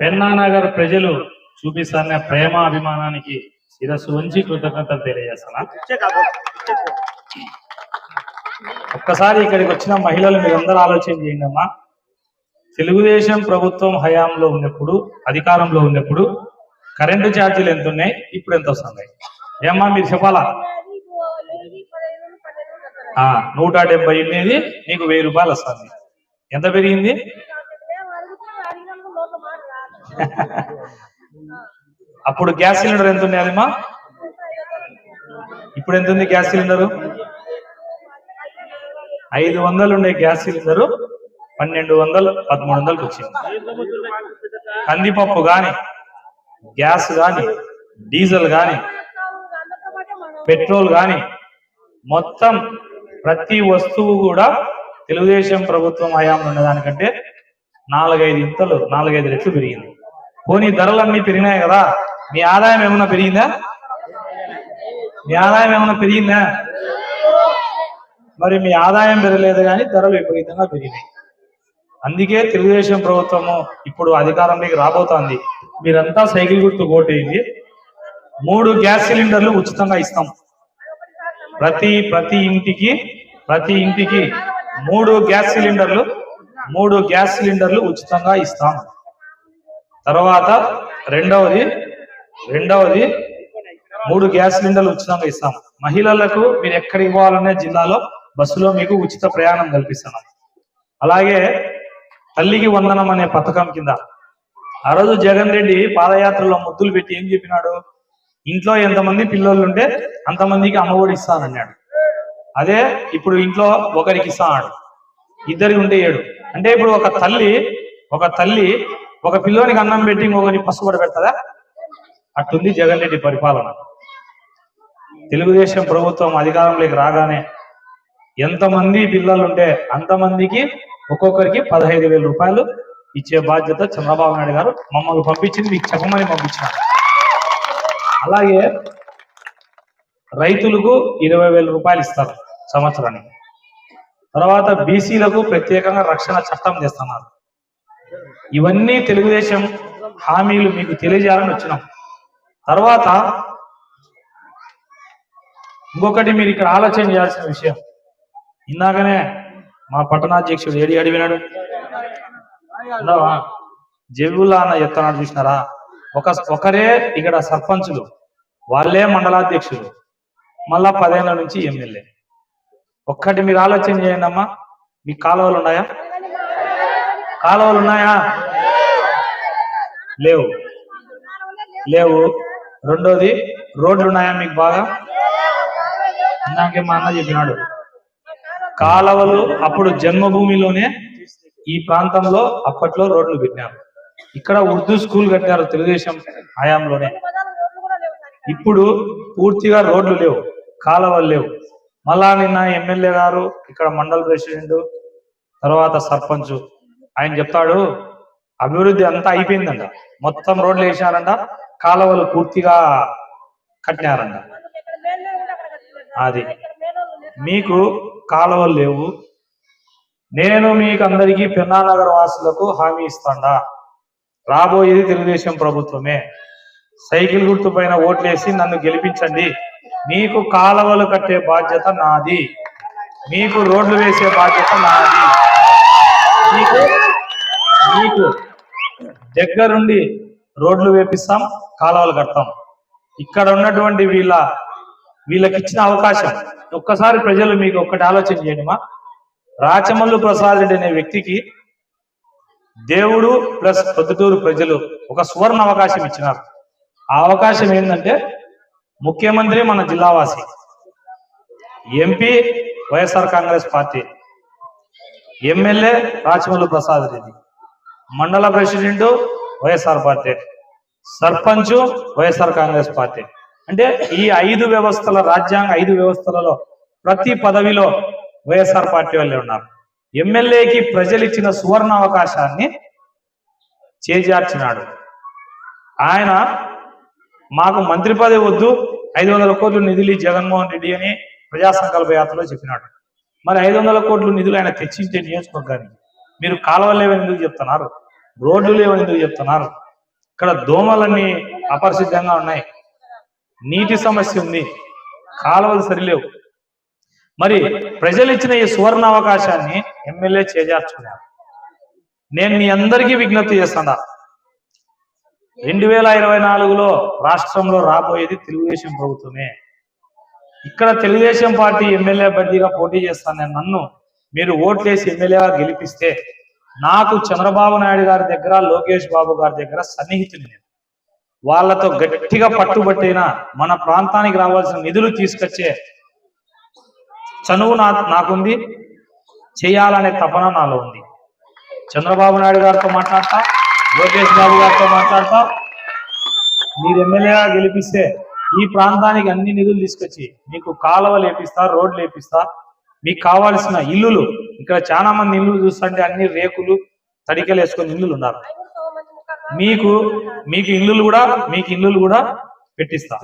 పెన్నానగర్ ప్రజలు చూపిస్తున్న ప్రేమ అభిమానానికి శిరస్సు ఉంచి కృతజ్ఞతలు తెలియజేస్తున్నా. ఒక్కసారి ఇక్కడికి వచ్చిన మహిళలు మీరందరూ ఆలోచన చేయండి అమ్మా. తెలుగుదేశం ప్రభుత్వం హయాంలో ఉన్నప్పుడు అధికారంలో ఉన్నప్పుడు కరెంటు ఛార్జీలు ఎంత ఉన్నాయి? ఇప్పుడు ఎంత వస్తున్నాయి? ఏమ్మా మీరు చెప్పాలా? నూట డెబ్బై ఉండేది నీకు వెయ్యి రూపాయలు వస్తుంది ఎంత పెరిగింది? అప్పుడు గ్యాస్ సిలిండర్ ఎంత ఉన్నాయి అదిమా? ఇప్పుడు ఎంత ఉంది గ్యాస్ సిలిండరు? ఐదు వందలు ఉండే గ్యాస్ సిలిండరు పన్నెండు వందలు పదమూడు వందలకు వచ్చింది. కందిపప్పు కానీ గ్యాస్ కానీ డీజిల్ కానీ పెట్రోల్ కానీ మొత్తం ప్రతి వస్తువు కూడా తెలుగుదేశం ప్రభుత్వం హయాంలో ఉన్నదానికంటే నాలుగైదు ఇంతలు నాలుగైదు రెట్లు పెరిగింది. పోనీ ధరలన్నీ పెరిగినాయి కదా? మీ ఆదాయం ఏమైనా పెరిగిందా? మీ ఆదాయం ఏమైనా పెరిగిందా? మరి మీ ఆదాయం పెరగలేదు కానీ ధరలు విపరీతంగా పెరిగినాయి. అందుకే తెలుగుదేశం ప్రభుత్వము ఇప్పుడు అధికారంలోకి రాబోతోంది. మీరంతా సైకిల్ గుర్తు కోటేయండి. మూడు గ్యాస్ సిలిండర్లు ఉచితంగా ఇస్తాం. ప్రతి ప్రతి ఇంటికి ప్రతి ఇంటికి మూడు గ్యాస్ సిలిండర్లు మూడు గ్యాస్ సిలిండర్లు ఉచితంగా ఇస్తాం. తర్వాత రెండవది రెండవది మూడు గ్యాస్ సిలిండర్లు ఉచితంగా ఇస్తాం. మహిళలకు మీరు ఎక్కడికి పోవాలనే జిల్లాలో బస్సులో మీకు ఉచిత ప్రయాణం కల్పిస్తున్నాం. అలాగే తల్లికి వందనం అనే పథకం కింద ఆ రోజు జగన్ రెడ్డి పాదయాత్రలో ముద్దులు పెట్టి ఏం చెప్పినాడు? ఇంట్లో ఎంతమంది పిల్లలు ఉంటే అంతమందికి అమ్మఒడి ఇస్తానన్నాడు. అదే ఇప్పుడు ఇంట్లో ఒకరికి ఇస్తాడు ఇద్దరికి ఉంటే ఏడు. అంటే ఇప్పుడు ఒక తల్లి ఒక తల్లి ఒక పిల్లోనికి అన్నం పెట్టి ఇంకొకరి పసుపడి పెడతదా? అట్టుంది జగన్ రెడ్డి పరిపాలన. తెలుగుదేశం ప్రభుత్వం అధికారంలోకి రాగానే ఎంతమంది పిల్లలు ఉంటే అంతమందికి ఒక్కొక్కరికి పదహైదు వేల రూపాయలు ఇచ్చే బాధ్యత చంద్రబాబు నాయుడు గారు మమ్మల్ని పంపించింది మీకు చెప్పమని పంపించినారు. అలాగే రైతులకు ఇరవై వేల రూపాయలు ఇస్తారు. సంవత్సరానికి. తర్వాత బీసీలకు ప్రత్యేకంగా రక్షణ చట్టం చేస్తున్నారు. ఇవన్నీ తెలుగుదేశం హామీలు మీకు తెలియజేయాలని వచ్చినాం. తర్వాత ఇంకొకటి మీరు ఇక్కడ ఆలోచన చేయాల్సిన విషయం. ఇందాకనే మా పట్టణాధ్యక్షుడు ఏడి అడిగినాడు జబుల్లా అన్న చెప్తున్నాడు చూసినారా? ఒక ఒకరే ఇక్కడ సర్పంచులు వాళ్ళే మండలాధ్యక్షులు మళ్ళా పదేళ్ళ నుంచి ఎమ్మెల్యే. ఒక్కటి మీరు ఆలోచన చేయండి అమ్మా. మీకు కాలువలు ఉన్నాయా? కాలువలు ఉన్నాయా? లేవు. లేవు. రెండోది రోడ్లు ఉన్నాయా మీకు బాగా? ఇందాకే మా అన్న చెప్పినాడు. కాలవలు అప్పుడు జన్మభూమిలోనే ఈ ప్రాంతంలో అప్పట్లో రోడ్లు పెట్టినారు. ఇక్కడ ఉర్దూ స్కూల్ కట్టారు తెలుగుదేశం హయాంలోనే. ఇప్పుడు పూర్తిగా రోడ్లు లేవు కాలవలు లేవు. మళ్ళా నిన్న ఎమ్మెల్యే గారు ఇక్కడ మండల ప్రెసిడెంట్ తర్వాత సర్పంచ్. ఆయన చెప్తాడు అభివృద్ధి అంతా అయిపోయిందంట. మొత్తం రోడ్లు వేసినారంట కాలువలు పూర్తిగా కట్టినారంట. అది. మీకు కాలువలు లేవు. నేను మీకు అందరికీ పెన్నానగర్ వాసులకు హామీ ఇస్తాడా. రాబోయేది తెలుగుదేశం ప్రభుత్వమే. సైకిల్ గుర్తు పైన ఓట్లేసి నన్ను గెలిపించండి. మీకు కాలువలు కట్టే బాధ్యత నాది. మీకు రోడ్లు వేసే బాధ్యత నాది. మీకు మీకు దగ్గరుండి రోడ్లు వేపిస్తాం కాలువలు కడతాం. ఇక్కడ ఉన్నటువంటి వీళ్ళ వీళ్ళకి ఇచ్చిన అవకాశం. ఒక్కసారి ప్రజలు మీకు ఒక్కటి ఆలోచన చేయండి మా. రాచమల్లు ప్రసాద్ రెడ్డి అనే వ్యక్తికి దేవుడు ప్లస్ పొద్దుటూరు ప్రజలు ఒక సువర్ణ అవకాశం ఇచ్చినారు. ఆ అవకాశం ఏంటంటే ముఖ్యమంత్రి మన జిల్లావాసి MP YSR Congress party MLA Rachamallu Prasad Reddy మండల president YSR party sarpanch YSR Congress party. అంటే ఈ ఐదు వ్యవస్థల రాజ్యాంగ ఐదు వ్యవస్థలలో ప్రతి పదవిలో వైఎస్ఆర్ పార్టీ వాళ్ళే ఉన్నారు. ఎమ్మెల్యేకి ప్రజలు ఇచ్చిన సువర్ణ అవకాశాన్ని చేజార్చినాడు. ఆయన మాకు మంత్రి పదవి వద్దు. ఐదు వందల కోట్లు నిధులు జగన్మోహన్ రెడ్డి అని ప్రజా సంకల్ప యాత్రలో చెప్పినాడు. మరి ఐదు వందల కోట్లు నిధులు ఆయన తెచ్చించే నియోజకవర్గానికి. మీరు కాలువలు లేవని ఎందుకు చెప్తున్నారు? రోడ్లు లేవని ఎందుకు చెప్తున్నారు? ఇక్కడ దోమలన్నీ అపరిశుద్ధంగా ఉన్నాయి. నీటి సమస్య ఉంది. కాలువలు సరిలేవు. మరి ప్రజలు ఇచ్చిన ఈ సువర్ణ అవకాశాన్ని ఎమ్మెల్యే చేజార్చుకున్నారు. నేను మీ అందరికీ విజ్ఞప్తి చేస్తున్నా. రెండు వేల ఇరవై నాలుగులో రాష్ట్రంలో రాబోయేది తెలుగుదేశం ప్రభుత్వమే. ఇక్కడ తెలుగుదేశం పార్టీ ఎమ్మెల్యే అభ్యర్థిగా పోటీ చేస్తాను నేను నన్ను మీరు ఓట్లేసి ఎమ్మెల్యేగా గెలిపిస్తే నాకు చంద్రబాబు నాయుడు గారి దగ్గర లోకేష్ బాబు గారి దగ్గర సన్నిహితుని నేను. వాళ్ళతో గట్టిగా పట్టుబట్టైన మన ప్రాంతానికి రావాల్సిన నిధులు తీసుకొచ్చే చనువు నా నాకుంది. చేయాలనే తపన నాలో ఉంది. చంద్రబాబు నాయుడు గారితో మాట్లాడతా. లోకేష్ బాబు గారితో మాట్లాడతా. మీరు ఎమ్మెల్యేగా గెలిపిస్తే ఈ ప్రాంతానికి అన్ని నిధులు తీసుకొచ్చి మీకు కాలువలు వేపిస్తా రోడ్లు వేపిస్తా మీకు కావాల్సిన ఇల్లులు ఇక్కడ చాలా మంది ఇల్లులు చూస్తుంటే అన్ని రేకులు తడికలు వేసుకొని ఇల్లులు ఉన్నారు. మీకు మీకు ఇల్లులు కూడా మీకు ఇల్లులు కూడా పెట్టిస్తా.